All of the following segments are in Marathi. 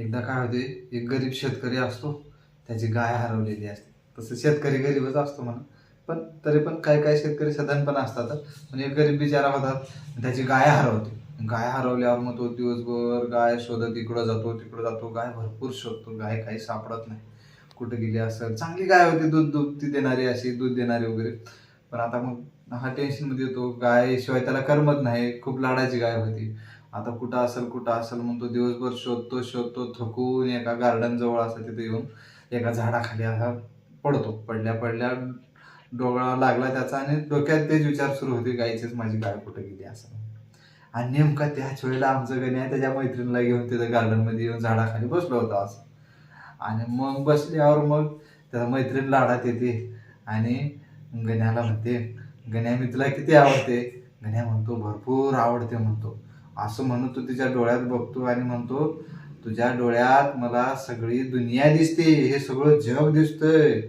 एकदा काय होते एक गरीब शेतकरी असतो त्याची गाय हरवलेली असते. तसं शेतकरी गरीबच असतो म्हणा. पण तरी पण काही काही शेतकरी सधन पण असतात. म्हणजे गरीब बिचारा होतात त्याची गाय हरवते. गाय हरवल्यावर मग तो दिवसभर गाय शोधत इकडं जातो तिकडं जातो. गाय भरपूर शोधतो. गाय काही सापडत नाही. कुठे गेली असं चांगली गाय होती दूध दूध ती देणारी अशी दूध देणारी वगैरे. पण आता मग हा टेन्शनमध्ये येतो. गाय शिवाय त्याला करमत नाही. खूप लाडाची गाय होती. आता कुठं असेल कुठं असेल म्हणून तो दिवसभर शोधतो शोधतो थकून एका गार्डन जवळ असं तिथे येऊन एका झाडाखाली असा पडतो. पडल्या पडल्या डोळा लागला त्याचा आणि डोक्यात तेच विचार सुरू होते गायचीच माझी गाय कुठे गेली असं. आणि नेमका त्याच वेळेला आमचं गणे त्याच्या मैत्रिणीला घेऊन तिथं गार्डनमध्ये येऊन झाडाखाली बसलो होतो असं. आणि मग बसल्यावर मग त्याचा मैत्रीण लाडात येते आणि गण्याला म्हणते गण्या मी तुला किती आवडते? गण्या म्हणतो भरपूर आवडते म्हणतो. असं म्हणून तो तिच्या डोळ्यात बघतो आणि म्हणतो तुझ्या डोळ्यात मला सगळी दुनिया दिसते हे सगळं जग दिसतंय.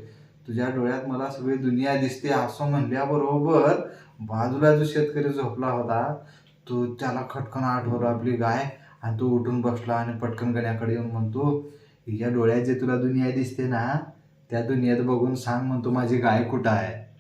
तुझ्या डोळ्यात मला सगळी दुनिया दिसते असं म्हणल्याबरोबर बाजूला जो शेतकरी झोपला होता तो त्याला खटकन आठवलं आपली गाय आणि तो उठून बसला आणि पटकन गण्याकडे येऊन म्हणतो हिच्या डोळ्यात जे तुला दुनिया दिसते ना त्या दुनियेत बघून सांग म्हणतो माझी गाय कुठं आहे?